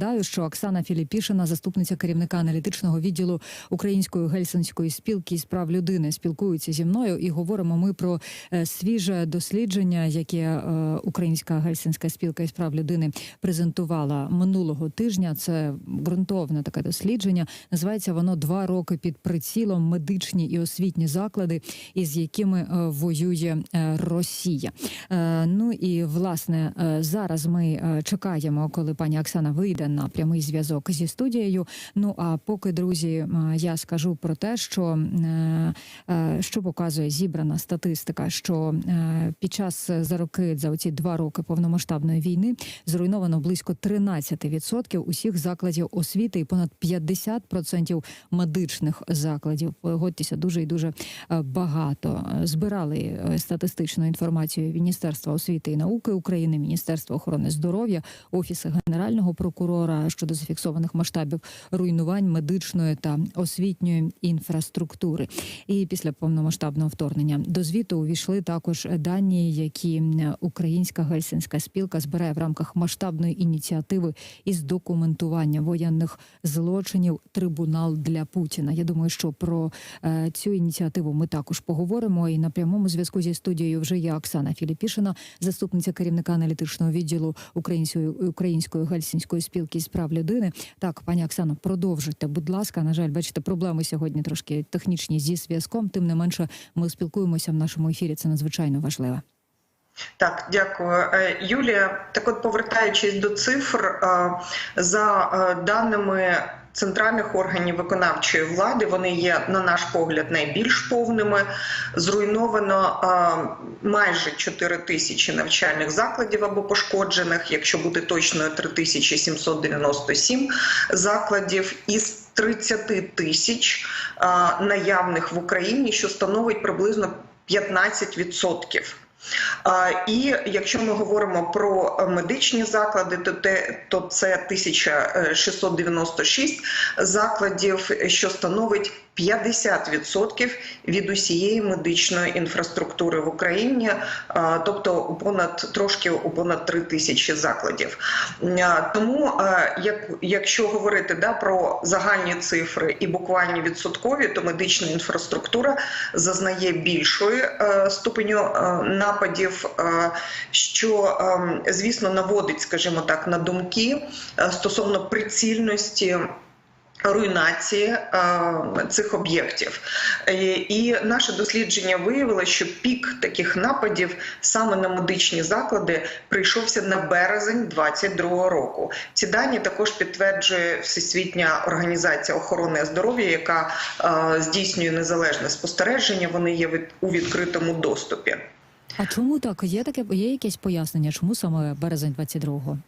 Нагадаю, що Оксана Філіпішина, заступниця керівника аналітичного відділу Української гельсінської спілки з прав людини, спілкується зі мною і говоримо ми про е, свіже дослідження, яке е, Українська гельсінська спілка із прав людини презентувала минулого тижня. Це ґрунтовне таке дослідження. Називається воно два роки під прицілом медичні і освітні заклади, із якими е, воює Росія. Ну і власне зараз ми чекаємо, коли пані Оксана вийде на прямий зв'язок зі студією. Ну а поки друзі, я скажу про те, що е, е, що показує зібрана статистика, що е, під час за роки за оці два роки повномасштабної війни зруйновано близько 13% усіх закладів освіти і понад 50% медичних закладів. Погодьтеся, дуже і дуже багато збирали статистичну інформацію Міністерства освіти і науки України, Міністерства охорони здоров'я, офіси генерального прокурора щодо зафіксованих масштабів руйнувань медичної та освітньої інфраструктури. І після повномасштабного вторгнення до звіту увійшли також дані, які Українська гельсінська спілка збирає в рамках масштабної ініціативи із документування воєнних злочинів Трибунал для Путіна. Я думаю, що про е, цю ініціативу ми також поговоримо. І на прямому зв'язку зі студією вже є Оксана Філіпішина, заступниця керівника аналітичного відділу Української української гельсінської спілки з прав людини. Так, пані Оксано, продовжуйте, будь ласка. На жаль, бачите, проблеми сьогодні трошки технічні зі зв'язком. Тим не менше, ми спілкуємося в нашому ефірі. Це надзвичайно важливо. Так, дякую, Е, Юлія. Так, от повертаючись до цифр, е, за е, даними центральних органів виконавчої влади, вони є, на наш погляд, найбільш повними. Зруйновано майже 4 тисячі навчальних закладів або пошкоджених, якщо бути точною, 3797 закладів із 30 тисяч наявних в Україні, що становить приблизно 15%. І якщо ми говоримо про медичні заклади, то те то це 1696 закладів, що становить 50% від усієї медичної інфраструктури в Україні, тобто понад трошки у понад 3 тисячі закладів. Тому, як якщо говорити да про загальні цифри і буквальні відсоткові, то медична інфраструктура зазнає більшої е, ступеню е, нападів, е, що е, звісно наводить, скажімо так, на думки е, стосовно прицільності. Руйнації е, цих об'єктів, Е, і наше дослідження виявило, що пік таких нападів саме на медичні заклади прийшовся на березень 2022 року. Ці дані також підтверджує Всесвітня організація охорони здоров'я, яка е, здійснює незалежне спостереження. Вони є від- у відкритому доступі. А чому так? Є таке є якесь пояснення? Чому саме березень 22-го?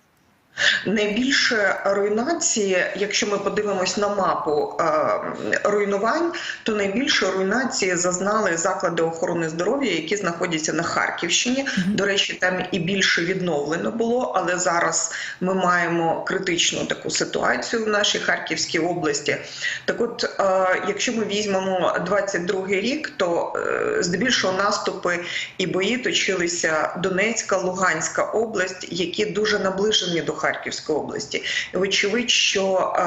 Найбільше руйнації, якщо ми подивимось на мапу е, руйнувань, то найбільше руйнації зазнали заклади охорони здоров'я, які знаходяться на Харківщині. До речі, там і більше відновлено було, але зараз ми маємо критичну таку ситуацію в нашій Харківській області. Так, от, е, якщо ми візьмемо 22 рік, то е, здебільшого наступи і бої точилися Донецька, Луганська область, які дуже наближені до Харківської області. І Вочевидь, що е,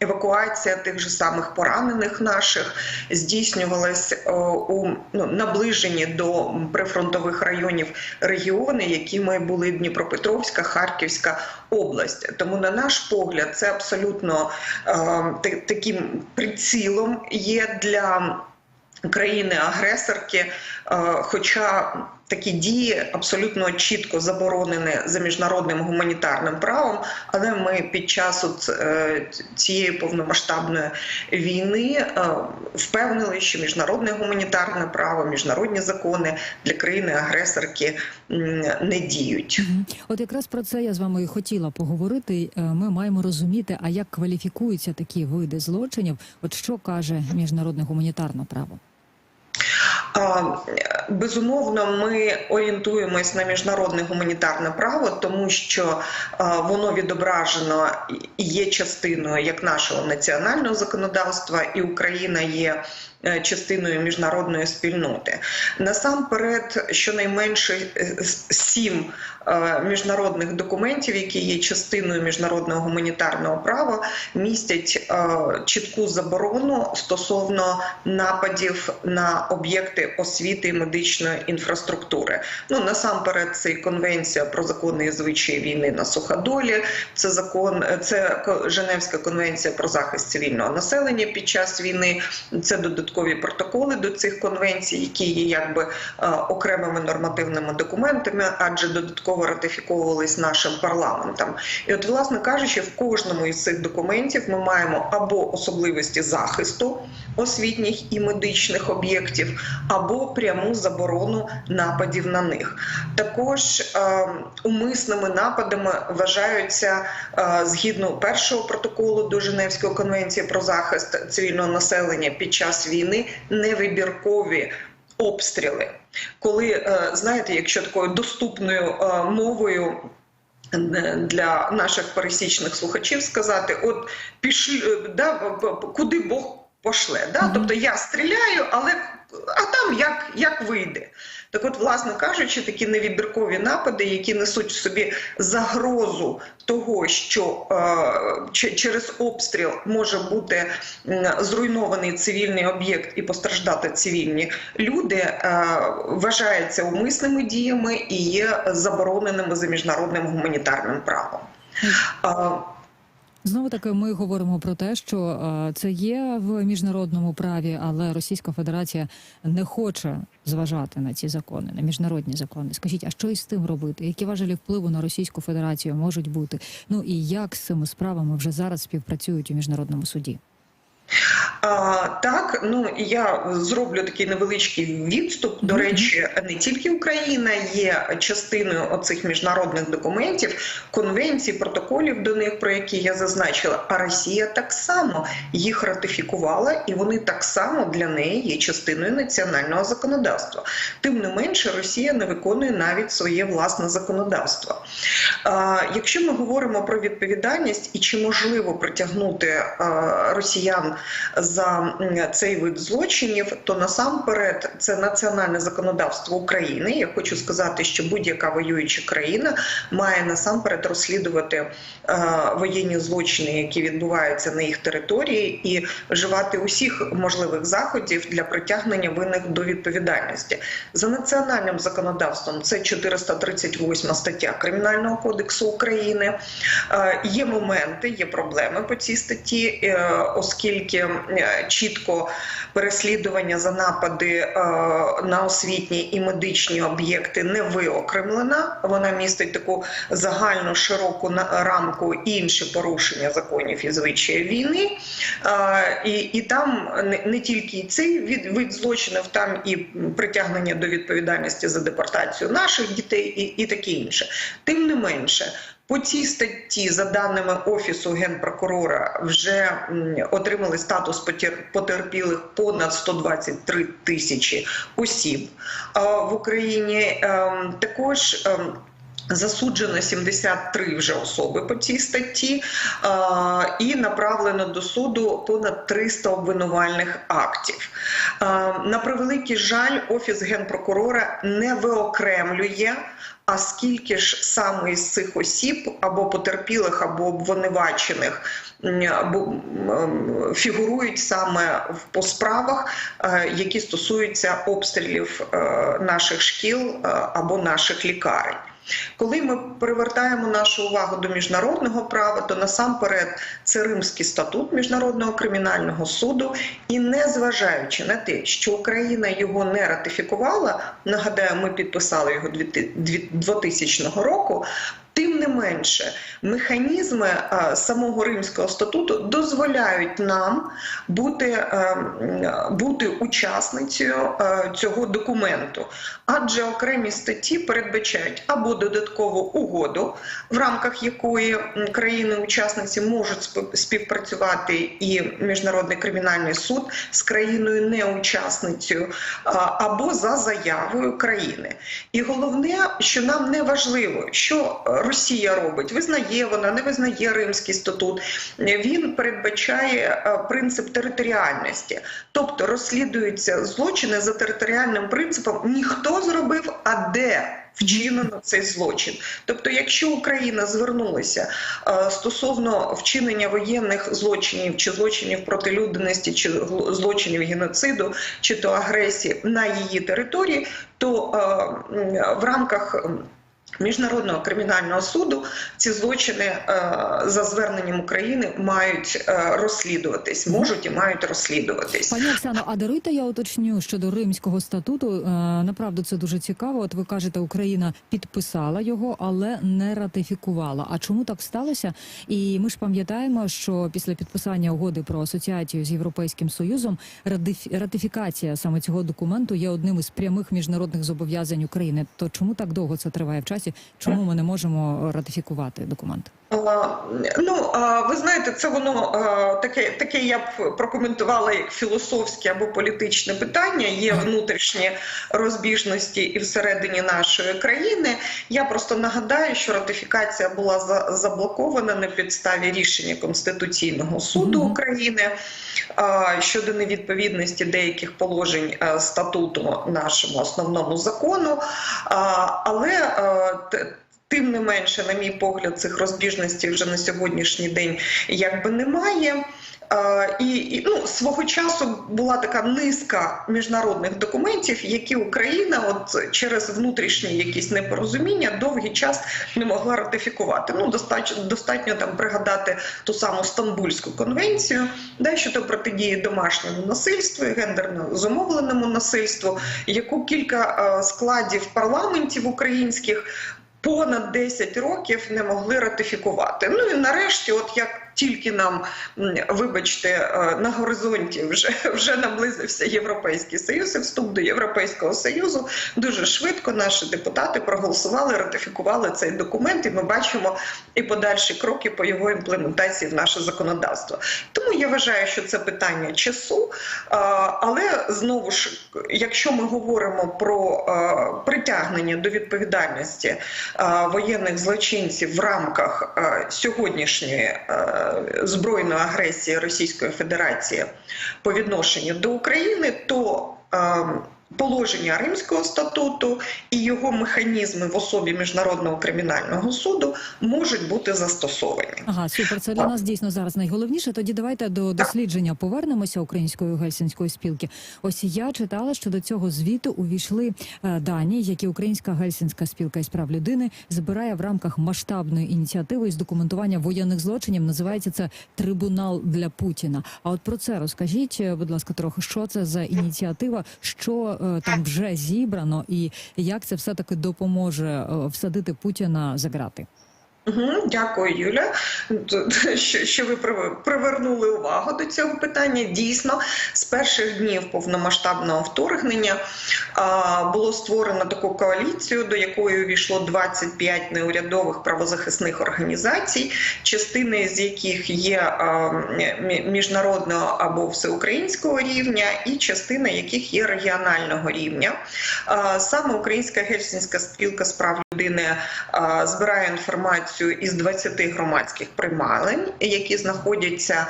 евакуація тих же самих поранених наших здійснювалась е, у ну, наближенні до прифронтових районів регіони, якими були Дніпропетровська, Харківська область. Тому, на наш погляд, це абсолютно е, таким прицілом є для країни-агресорки, хоча такі дії абсолютно чітко заборонені за міжнародним гуманітарним правом. Але ми під час от, е, цієї повномасштабної війни е, впевнили, що міжнародне гуманітарне право, міжнародні закони для країни-агресорки не діють. От якраз про це я з вами і хотіла поговорити. Е, Ми маємо розуміти, а як кваліфікуються такі види злочинів. От що каже міжнародне гуманітарне право? Безумовно, ми орієнтуємось на міжнародне гуманітарне право, тому що воно відображено і є частиною як нашого національного законодавства, і Україна є частиною міжнародної спільноти. Насамперед, щонайменше е, сім е, міжнародних документів, які є частиною міжнародного гуманітарного права, містять е, чітку заборону стосовно нападів на об'єкти освіти і медичної інфраструктури. Ну насамперед, це і конвенція про закони і звичаї війни на суходолі. Це закон, це Женевська конвенція про захист цивільного населення під час війни. Це додаткові протоколи до цих конвенцій, які є якби е, окремими нормативними документами, адже додатково ратифіковувались нашим парламентом. І от, власне кажучи, в кожному із цих документів ми маємо або особливості захисту освітніх і медичних об'єктів, або пряму заборону нападів на них. Також е, умисними нападами вважаються е, згідно першого протоколу до Женевської конвенції про захист цивільного населення під час війни невибіркові обстріли. Коли е, знаєте, якщо такою доступною е, мовою. е, Для наших пересічних слухачів сказати, от пішли да, куди Бог пошле. Да? Тобто я стріляю, але а там як, як вийде. Так от, власне кажучи, такі невибіркові напади, які несуть в собі загрозу того, що е, через обстріл може бути зруйнований цивільний об'єкт і постраждати цивільні люди, е, вважаються умисними діями і є забороненими за міжнародним гуманітарним правом. Знову таки, ми говоримо про те, що е, це є в міжнародному праві, але Російська Федерація не хоче зважати на ці закони, на міжнародні закони. Скажіть, а що із тим робити? Які важелі впливу на Російську Федерацію можуть бути? Ну і як з цими справами вже зараз співпрацюють у міжнародному суді? А, так, ну я зроблю такий невеличкий відступ. До речі, не тільки Україна є частиною оцих міжнародних документів, конвенцій, протоколів до них, про які я зазначила. А Росія так само їх ратифікувала, і вони так само для неї є частиною національного законодавства. Тим не менше, Росія не виконує навіть своє власне законодавство. А, Якщо ми говоримо про відповідальність і чи можливо притягнути а, росіян за цей вид злочинів, то насамперед це національне законодавство України. Я хочу сказати, що будь-яка воююча країна має насамперед розслідувати е, воєнні злочини, які відбуваються на їх території, і вживати усіх можливих заходів для притягнення винних до відповідальності за національним законодавством. Це 438 стаття Кримінального кодексу України. Е, Є моменти, є проблеми по цій статті, е, оскільки е, чітко переслідування за напади е, на освітні і медичні об'єкти не виокремлена. Вона містить таку загальну широку рамку інші порушення законів і звичаїв війни. Е, І, і там не, не тільки цей від, вид злочинів, там і притягнення до відповідальності за депортацію наших дітей, і, і таке інше. Тим не менше. По цій статті, за даними офісу генпрокурора, вже отримали статус потер- потерпілих понад 123 тисячі осіб в Україні. Ем, Також ем, Засуджено 73 вже особи по цій статті і направлено до суду понад 300 обвинувальних актів. На превеликий жаль, офіс генпрокурора не виокремлює. А скільки ж саме із цих осіб або потерпілих, або обвинувачених або фігурують саме в- по справах, е, які стосуються обстрілів е, наших шкіл е, або наших лікарень? Коли ми привертаємо нашу увагу до міжнародного права, то насамперед це Римський статут міжнародного кримінального суду, і незважаючи на те, що Україна його не ратифікувала, нагадаю, ми підписали його 2000 року. Тим не менше, механізми е, самого Римського статуту дозволяють нам бути, е, бути учасницею е, цього документу, адже окремі статті передбачають або додаткову угоду, в рамках якої країни-учасниці можуть співпрацювати і міжнародний кримінальний суд з країною неучасницею, або за заявою країни. І головне, що нам не важливо, що Росія. Робить, визнає вона, не визнає Римський статут. Він передбачає е, принцип територіальності, тобто розслідуються злочини за територіальним принципом. Ніхто зробив, а де. Вчинено цей злочин, тобто, якщо Україна звернулася е, стосовно вчинення воєнних злочинів чи злочинів проти людяності, чи злочинів геноциду, чи то агресії на її території, то е, в рамках Міжнародного кримінального суду ці злочини е, за зверненням України мають е, розслідуватись, можуть і мають розслідуватись. Пані Оксано, а даруйте я уточню щодо Римського статуту. Е, Направду це дуже цікаво. От ви кажете, Україна підписала його, але не ратифікувала. А чому так сталося? І ми ж пам'ятаємо, що після підписання угоди про асоціацію з Європейським Союзом ратифікація саме цього документу є одним із прямих міжнародних зобов'язань України. То чому так довго це триває в часі? Чому ми не можемо ратифікувати документ? Ну, ви знаєте, це воно таке, таке я б прокоментувала як філософське або політичне питання. Є внутрішні розбіжності і всередині нашої країни. Я просто нагадаю, що ратифікація була заблокована на підставі рішення Конституційного суду України щодо невідповідності деяких положень е, статуту нашому основному закону. Але е, Тим не менше, на мій погляд, цих розбіжностей вже на сьогоднішній день якби немає. І, і ну, свого часу була така низка міжнародних документів, які Україна, от через внутрішні якісь непорозуміння, довгий час не могла ратифікувати. Ну достатньо достатньо там пригадати ту саму Стамбульську конвенцію, да, щодо протидії домашньому насильству і гендерно зумовленому насильству, яку кілька складів парламентів українських понад 10 років не могли ратифікувати. Ну і нарешті, от як тільки нам, вибачте, е, на горизонті вже, вже наблизився Європейський Союз і вступ до Європейського Союзу, дуже швидко наші депутати проголосували, ратифікували цей документ, і ми бачимо і подальші кроки по його імплементації в наше законодавство. Тому я вважаю, що це питання часу. Але знову ж, якщо ми говоримо про притягнення до відповідальності воєнних злочинців в рамках сьогоднішньої збройної агресії Російської Федерації по відношенню до України, то а, Положення Римського статуту і його механізми в особі міжнародного кримінального суду можуть бути застосовані. Ага, супер. Це для нас дійсно зараз найголовніше. Тоді давайте до дослідження повернемося української гельсінської спілки. Ось я читала, що до цього звіту увійшли е, дані, які Українська гельсінська спілка із прав людини збирає в рамках масштабної ініціативи із документування воєнних злочинів. Називається це Трибунал для Путіна. А от про це розкажіть, е, будь ласка, трохи що це за ініціатива, що е, там вже зібрано, і як це все таки допоможе е, всадити Путіна за грати. Дякую, Юля. Що, ви привернули увагу до цього питання. Дійсно, з перших днів повномасштабного вторгнення було створено таку коаліцію, до якої увійшло 25 неурядових правозахисних організацій, частини з яких є міжнародного або всеукраїнського рівня, і частина яких є регіонального рівня. Саме Українська гельсінська спілка з прав людини збирає інформацію із 20 громадських приймалень, які знаходяться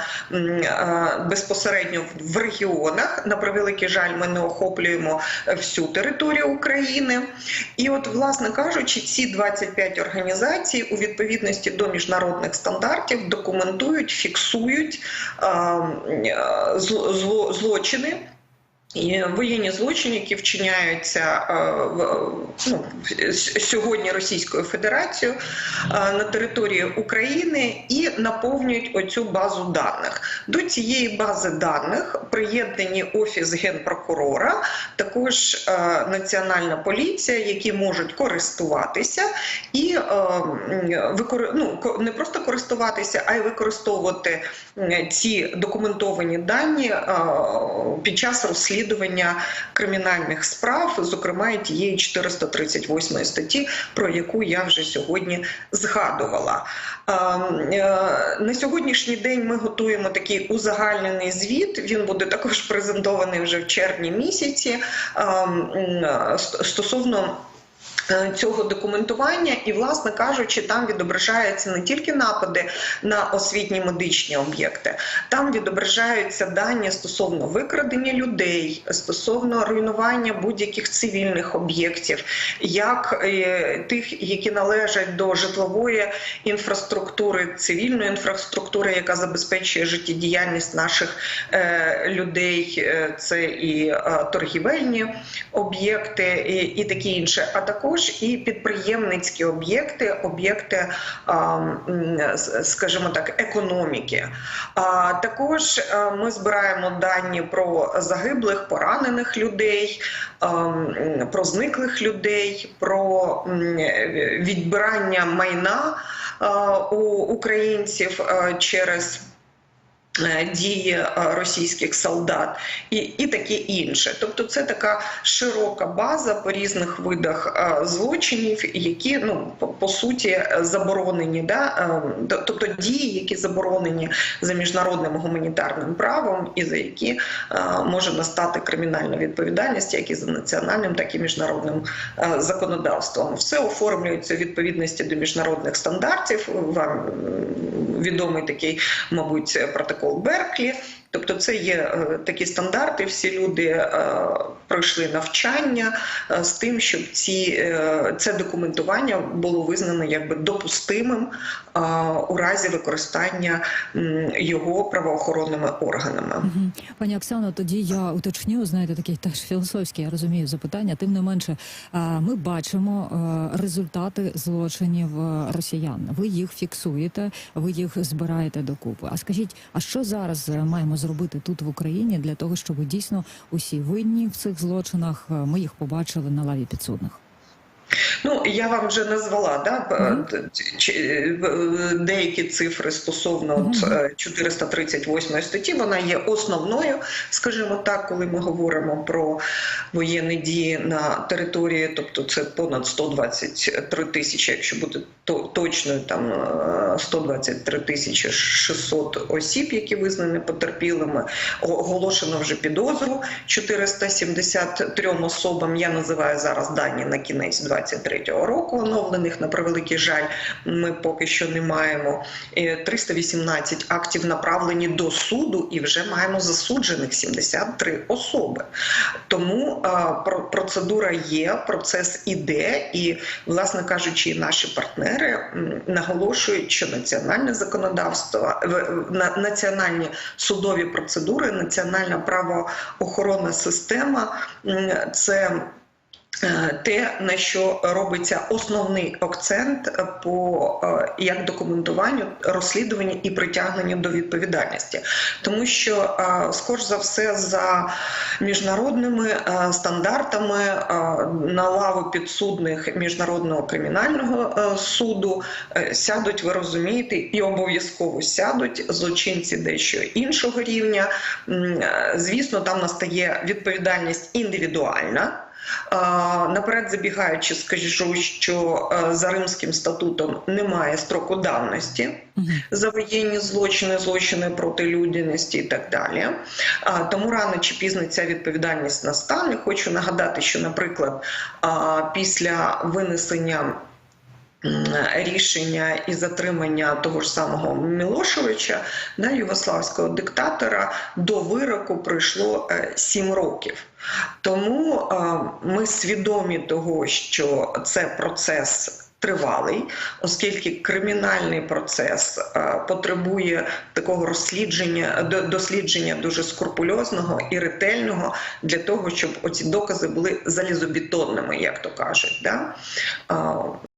безпосередньо в- регіонах. На превеликий жаль, ми не охоплюємо е, всю територію України. І, от, власне кажучи, ці 25 організацій у відповідності до міжнародних стандартів документують, фіксують а, м, а, зло- зло- злочини. Воєнні злочини, які вчиняються е, ну, сьогодні Російською Федерацією е, на території України і наповнюють оцю базу даних. До цієї бази даних приєднані офіс генпрокурора, також е, Національна поліція, які можуть користуватися і ну, не просто користуватися, а й використовувати ці документовані дані під час розслідування кримінальних справ, зокрема і тієї 438 статті, про яку я вже сьогодні згадувала. Е, е, На сьогоднішній день ми готуємо такий узагальнений звіт. Він буде також презентований вже в червні місяці е, м, ст- стосовно е, цього документування, і, власне кажучи, там відображаються не тільки напади на освітні медичні об'єкти, там відображаються дані стосовно викрадення людей, стосовно руйнування будь-яких цивільних об'єктів, як е, тих, які належать до житлової інфраструктури, цивільної інфраструктури, яка забезпечує життєдіяльність наших е, людей, Е, це і е, торгівельні об'єкти, і, і такі інше, а також і підприємницькі об'єкти, об'єкти, скажімо так, економіки. Також ми збираємо дані про загиблих, поранених людей, про зниклих людей, про відбирання майна у українців через дії е, російських солдат і, і таке інше. Тобто, це така широка база по різних видах е, злочинів, які ну по, суті заборонені, да? е, тобто дії, які заборонені за міжнародним гуманітарним правом, і за які е, може настати кримінальна відповідальність, як і за національним, так і міжнародним е, законодавством. Все оформлюється у відповідності до міжнародних стандартів. Вам відомий такий, мабуть, протокол Берклі. Тобто, це є е, такі стандарти. Всі люди е, пройшли навчання е, з тим, щоб ці це документування було визнано якби допустимим у разі використання його правоохоронними органами. Пані Оксано, тоді я уточню, знаєте, таке теж філософське, я розумію запитання. Тим не менше, ми бачимо результати злочинів росіян. Ви їх фіксуєте, ви їх збираєте докупи. А скажіть, а що зараз маємо зробити тут в Україні для того, щоб дійсно усі винні в цих злочинах е, ми їх побачили на лаві підсудних? Ну я вам вже назвала да е, деякі цифри стосовно от, Мгм. е, 438 статті. Вона є основною, скажімо так, коли ми говоримо про воєнні дії на території, тобто це понад 123 тисячі, якщо бути то- точною, там е, 123 тисячі 600 осіб, які визнані потерпілими. Оголошено вже підозру 473 особам. Я називаю зараз дані на кінець 23-го року. Оновлених на превеликий жаль, ми поки що не маємо. Е, 318 актів направлені до суду, і вже маємо засуджених 73 особи. Тому е, про- процедура є, процес іде, і, власне кажучи, наші партнери наголошують, що національне законодавство, в- національні судові процедури, національна правоохоронна система це. Е, Те, на що робиться основний акцент по е, як документуванню, розслідуванню і притягненню до відповідальності, тому що е, скорш за все за міжнародними стандартами на лаву підсудних міжнародного кримінального суду сядуть, ви розумієте, і обов'язково сядуть злочинці дещо іншого рівня. Звісно, там настає відповідальність індивідуальна. Наперед забігаючи, скажу, що е, за Римським статутом немає строку давності за воєнні злочини, злочини проти людяності і так далі. Тому рано чи пізно ця відповідальність настане. Хочу нагадати, що, наприклад, після винесення. Рішення і затримання того ж самого Мілошевича, да, югославського диктатора, до вироку пройшло е, сім років. Тому е, ми свідомі того, що це процес. Тривалий, оскільки кримінальний процес е, потребує такого розслідження, до- дослідження дуже скрупульозного і ретельного для того, щоб оці докази були залізобетонними, як то кажуть. Да?